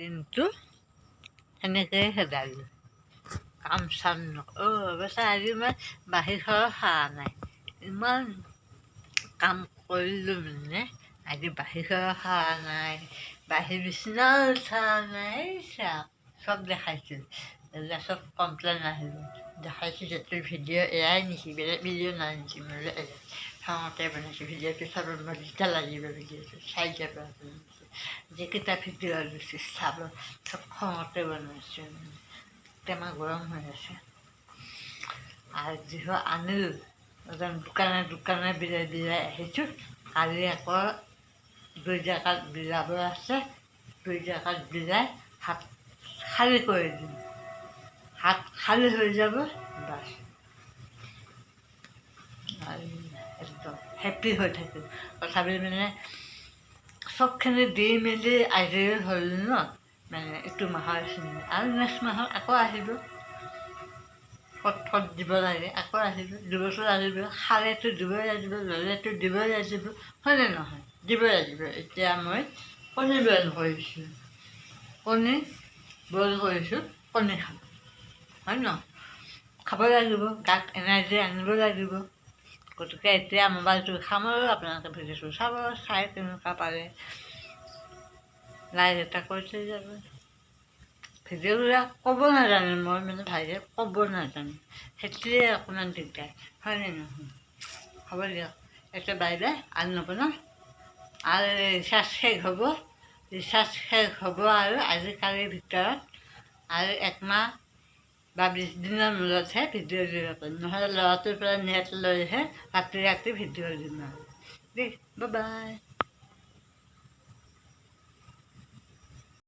দিনটো সেনেকৈয়ে খেদালোঁ কাম চাম নকৰোঁ অৱশ্যে আজি মই বাহিৰ ঘৰৰ সাৰা নাই। ইমান কাম কৰিলোঁ মানে আজি বাহিৰ ঘৰৰ সাৰা নাই, বাহিৰ বিচনাও সাৰা নাই চব দেখাইছোঁ। এইবিলাক চব কমপ্লেইন আহিব দেখাইছোঁ যে তোৰ ভিডিঅ' এয়াই নেকি? বেলেগ ভিডিঅ' নাই নেকি? মোলৈ খঙতে বনাইছোঁ ভিডিঅ'টো চাব মই দুটা লাগিব ভিডিঅ'টো চাৰিটা পৰা বনাইছোঁ যিকেইটা ভিডিঅ' দিছোঁ চাব, চব খঙতে বনাইছোঁ। টেমা গৰম হৈ আছে। আৰু যিহৰ আনিলোঁ, এজন দোকানে দোকানে বিলাই বিলাই আহিছোঁ। কালি আকৌ দুই জেগাত বিলাব আছে। দুই জেগাত বিলাই হাত খালী কৰি দিম। হাত খালী হৈ যাব বাছ একদম হেপী হৈ থাকিম তথাপি মানে চবখিনি দি মেলি আজৰি হ'ল ন মানে এইটো মাহৰ চিনি আৰু নেক্সট মাহত আকৌ আহিব ক'ত দিব লাগে আকৌ আহিব দিবতো লাগিব খালেতো দিবই লাগিব ল'লেতো দিবই লাগিব হয়নে নহয় দিবই লাগিব এতিয়া মই কণী বইল কৰিছোঁ কণী বইল কৰিছোঁ কণী খাব হয় ন? খাব লাগিব, গাত এনাৰ্জি আনিব লাগিব। গতিকে এতিয়া মোবাইলটো সামৰোঁ আপোনালোকে ভিডিঅ'টো চাব, চাই কেনেকুৱা পাৰে। লাইক এটা কৰি থৈ যাব। ভিডিঅ'বিলাক ক'ব নাজানো, মই মানে ভালকৈ ক'ব নাজানো। সেইটোৱে অকণমান দিগদাৰ হয়নে নহয়? হ'ব দিয়ক, এতিয়া বাই বাই আৰু নবনাওঁ। আৰু ৰিচাৰ্জ শেষ হ'ব। ৰিচাৰ্জ শেষ হ'ব আৰু আজিকালিৰ ভিতৰত আৰু একমাহ বা বিছ দিনৰ মূৰতহে ভিডিঅ' দিব পাৰিম নহ'লে ল'ৰাটোৰ পৰা নেট লৈহে ৰাতি ৰাতি ভিডিঅ' দিম আৰু দেই বাই